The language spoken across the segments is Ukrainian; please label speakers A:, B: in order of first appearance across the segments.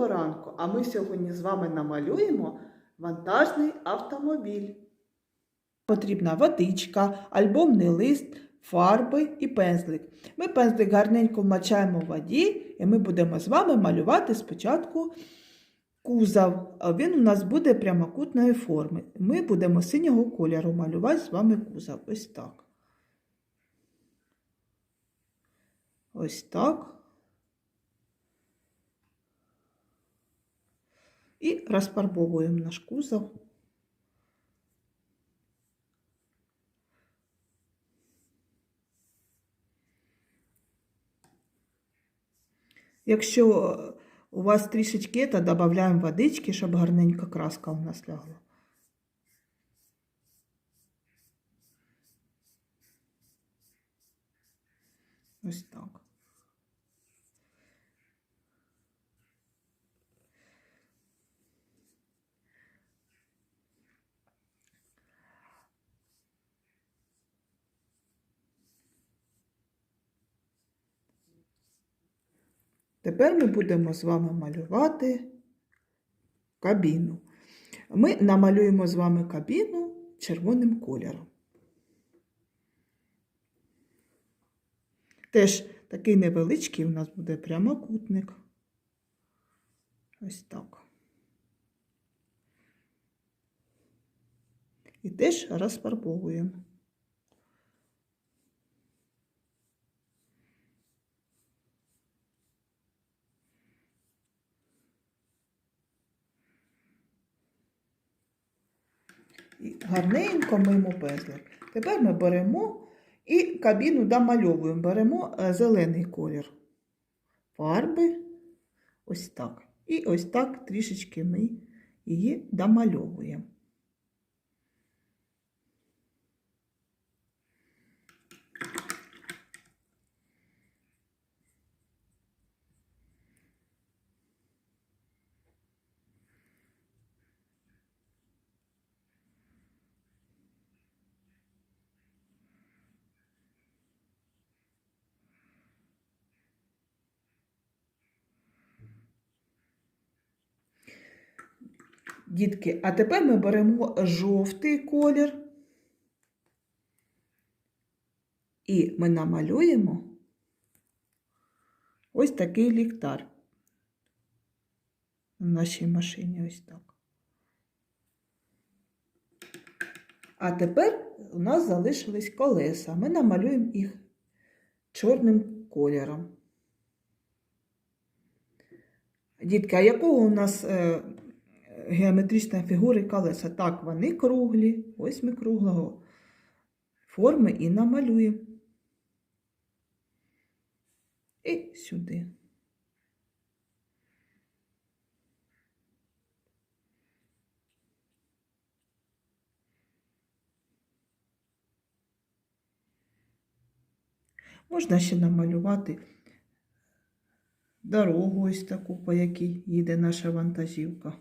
A: Доброго ранку! А ми сьогодні з вами намалюємо вантажний автомобіль. Потрібна водичка, альбомний лист, фарби і пензлик. Ми пензлик гарненько вмочаємо в воді, і ми будемо з вами малювати спочатку кузов. Він у нас буде прямокутної форми. Ми будемо синього кольору малювати з вами кузов. Ось так. Ось так. І розфарбовуємо наш кузов. Якщо у вас трішечки, то додаємо водички, щоб гарненька краска у нас лягла. Ось так. Тепер ми будемо з вами малювати кабіну. Ми намалюємо з вами кабіну червоним кольором. Теж такий невеличкий у нас буде прямокутник. Ось так. І теж розфарбовуємо. І гарненько мимо пензлик. Тепер ми беремо і кабіну домальовуємо. Беремо е, зелений колір фарби. Ось так. І ось так трішечки ми її домальовуємо. Дітки, а тепер ми беремо жовтий колір і ми намалюємо ось такий ліхтар на нашій машині ось так. А тепер у нас залишились колеса. Ми намалюємо їх чорним кольором. Дітки, а якого у нас геометричної фігури колеса. Так, вони круглі, ось ми круглого форми і намалюємо. І сюди. Можна ще намалювати дорогу ось таку, по якій їде наша вантажівка.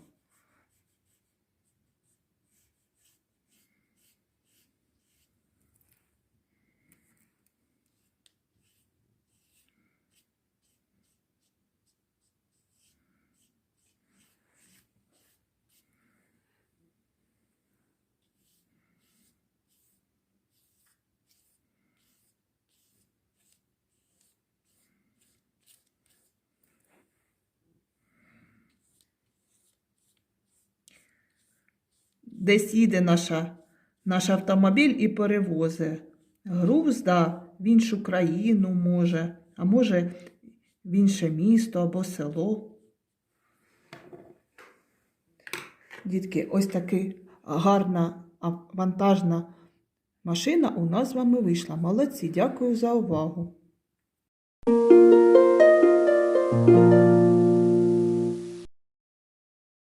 A: Десь їде наша, наш автомобіль і перевозить груз да, в іншу країну може, а може в інше місто або село. Дітки, ось така гарна вантажна машина у нас з вами вийшла. Молодці, дякую за увагу.